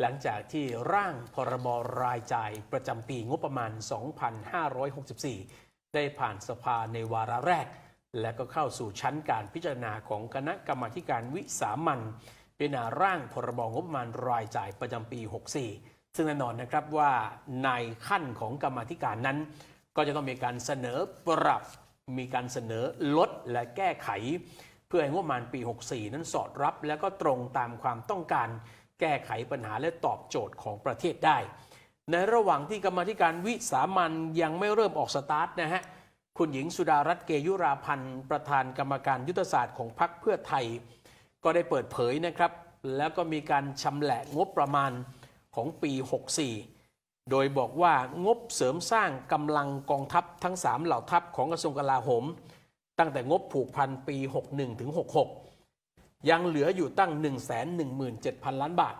หลังจากที่ร่างพรบรายจ่ายประจำปีงบประมาณ 2564 ได้ผ่านสภาในวาระแรก และก็เข้าสู่ชั้นการพิจารณาของคณะกรรมาการวิสามันพิจารณาร่างพรบงบประมาณรายจ่ายประจำปี 64 ซึ่งแน่นอนนะครับว่าในขั้นของกรรมาธิการนั้น ก็จะต้องมีการเสนอปรับ มีการเสนอลดและแก้ไข เพื่อให้งบประมาณปี 64 นั้นสอดรับ และก็ตรงตามความต้องการ แก้ไขปัญหาและตอบโจทย์ของประเทศได้ ในระหว่างที่กรรมธิการวิสามันยังไม่เริ่มออกสตาร์ทนะฮะคุณหญิงสุดารัตน์เกยุราพันธ์ประธานกรรมการยุทธศาสตร์ของพรรคเพื่อไทย ก็ได้เปิดเผยนะครับ แล้วก็มีการชำแหละงบประมาณของปี 64 โดยบอกว่างบเสริมสร้างกำลังกองทัพทั้ง 3 เหล่าทัพของกระทรวงกลาโหม ตั้งแต่งบผูกพันปี 61ถึง66 ยังเหลืออยู่ตั้ง 117,000 ล้านบาท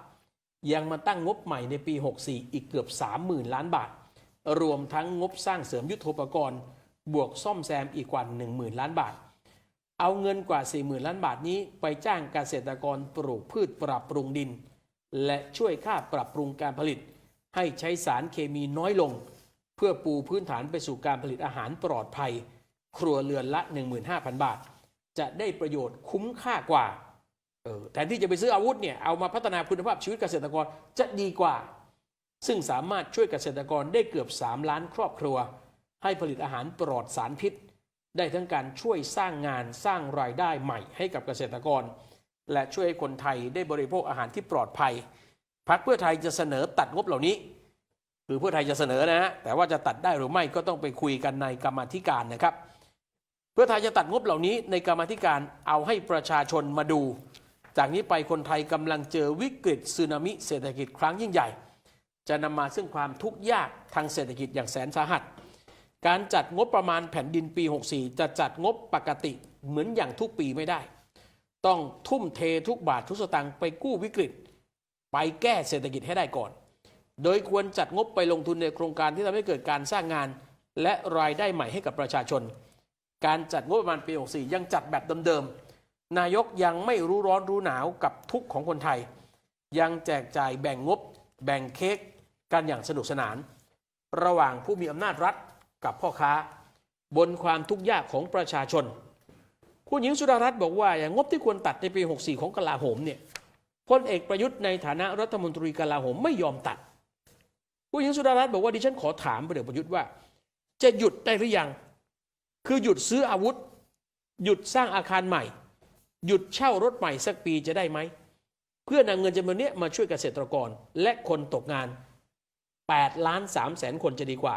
ยังมาตั้งงบใหม่ในปี 64 อีกเกือบ 30,000 ล้านบาท รวมทั้งงบสร้างเสริมยุทโธปกรณ์ บวกซ่อมแซมอีกกว่า 10,000 ล้านบาท เอาเงินกว่า 40,000 ล้านบาทนี้ไปจ้างเกษตรกรปลูกพืชปรับปรุงดิน และช่วยค่าปรับปรุงการผลิต ให้ใช้สารเคมีน้อยลง เพื่อปูพื้นฐานไปสู่การผลิตอาหารปลอดภัย ครัวเรือนละ 15,000 บาทจะได้ประโยชน์คุ้มค่ากว่า ออแทนที่จะไปซื้ออาวุธเนี่ยเอามาพัฒนาคุณภาพชีวิตเกษตรกรจะดีกว่า ซึ่งสามารถช่วยเกษตรกรได้เกือบ 3 ล้านครอบครัว ให้ผลิตอาหารปลอดสารพิษ ได้ทั้งการช่วยสร้างงานสร้างรายได้ใหม่ให้กับเกษตรกร และช่วยให้คนไทยได้บริโภคอาหารที่ปลอดภัยพรรคเพื่อไทยจะเสนอตัดงบเหล่านี้ คือเพื่อไทยจะเสนอนะฮะแต่ว่าจะตัดได้หรือไม่ก็ต้องไปคุยกันในกรรมธิการนะครับ เพื่อไทยจะตัดงบเหล่านี้ในกรรมธิการเอาให้ประชาชนมาดู จากนี้ไปคนไทยกำลังเจอวิกฤตสึนามิเศรษฐกิจครั้งยิ่งใหญ่ จะนำมาซึ่งความทุกข์ยากทางเศรษฐกิจอย่างแสนสาหัส การจัดงบประมาณแผ่นดินปี 64 จะจัดงบปกติเหมือนอย่างทุกปีไม่ได้ ต้องทุ่มเททุกบาททุกสตางค์ไปกู้วิกฤต ไปแก้เศรษฐกิจให้ได้ก่อน โดยควรจัดงบไปลงทุนในโครงการที่ทำให้เกิดการสร้างงาน และรายได้ใหม่ให้กับประชาชน การจัดงบประมาณปี 64 ยังจัดแบบเดิมๆ นายกยังไม่รู้ร้อนรู้หนาวกับทุกของคนไทย ยังแจกจ่ายแบ่งงบ แบ่งเค้กกันอย่างสนุกสนาน ระหว่างผู้มีอำนาจรัฐกับพ่อค้า บนความทุกข์ยากของประชาชน คุณหญิงสุดารัตน์บอกว่าอย่างงบที่ควรตัดในปี 64 ของกลาโหมเนี่ยพลเอกประยุทธ์ในฐานะรัฐมนตรีกลาโหมไม่ยอมตัดคุณหญิงสุดารัตน์บอกว่าดิฉันขอถามพลเอกประยุทธ์ว่า จะหยุดได้หรือยัง คือหยุดซื้ออาวุธ หยุดสร้างอาคารใหม่ หยุดเช่ารถใหม่สักปีจะได้ไหม เพื่อนำเงินจำนวนนี้มาช่วยเกษตรกรและคนตกงาน 8 ล้าน3แสนคนจะดีกว่า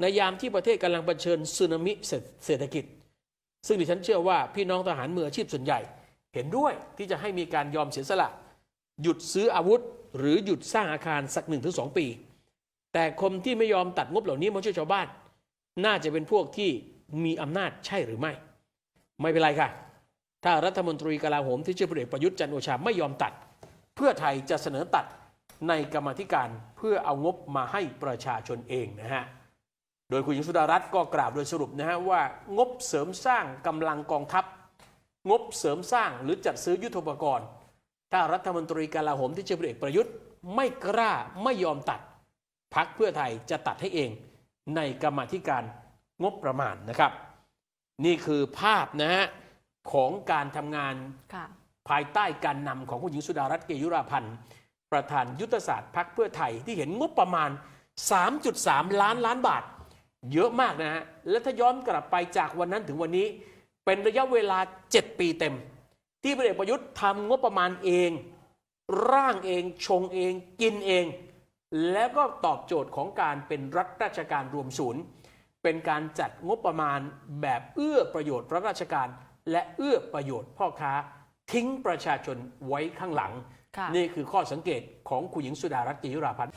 ในยามที่ประเทศกำลังเผชิญสึนามิเศรษฐกิจ ซึ่งดิฉันเชื่อว่าพี่น้องทหารมืออาชีพส่วนใหญ่ เห็นด้วยที่จะให้มีการยอมเสียสละ หยุดซื้ออาวุธ หรือหยุดสร้างอาคารสักหนึ่งถึงสองปี แต่คนที่ไม่ยอมตัดงบเหล่านี้มาช่วยชาวบ้าน น่าจะเป็นพวกที่มีอำนาจใช่หรือไม่ ไม่เป็นไรค่ะ ถ้ารัฐมนตรีกลาโหมที่ชื่อพลเอกประยุทธ์จันโอชาไม่ยอมตัด เพื่อไทยจะเสนอตัดในกรรมธิการเพื่อเอางบมาให้ประชาชนเองนะฮะ โดยคุณหญิงสุดารัตน์ก็กล่าวโดยสรุปนะฮะว่างบเสริมสร้างกำลังกองทัพ งบเสริมสร้างหรือจัดซื้อยุทโธปกรณ์ ถ้ารัฐมนตรีกลาโหมที่ชื่อพลเอกประยุทธ์ไม่กล้าไม่ยอมตัดพักเพื่อไทยจะตัดให้เองในกรรมธิการงบประมาณนะครับ นี่คือภาพนะฮะ ของการทำงานค่ะภายใต้การนำของคุณหญิงสุดารัตน์เกยุราพันธ์ประธานยุทธศาสตร์พักเพื่อไทยที่เห็นงบประมาณ 3.3 ล้านล้านบาท เยอะมากนะฮะ และถ้าย้อนกลับไปจากวันนั้นถึงวันนี้ เป็นระยะเวลา 7 ปีเต็ม ที่พลเอกประยุทธ์ทำงบประมาณเอง ร่างเองชงเอง กินเอง แล้วก็ตอบโจทย์ของการเป็นรัฐราชการรวมศูนย์ เป็นการจัดงบประมาณแบบเอื้อประโยชน์รัฐราชการ และเอื้อประโยชน์พ่อค้าทิ้งประชาชนไว้ข้างหลังค่ะนี่คือข้อสังเกตของคุณหญิงสุดารัตน์เกยุราพันธ์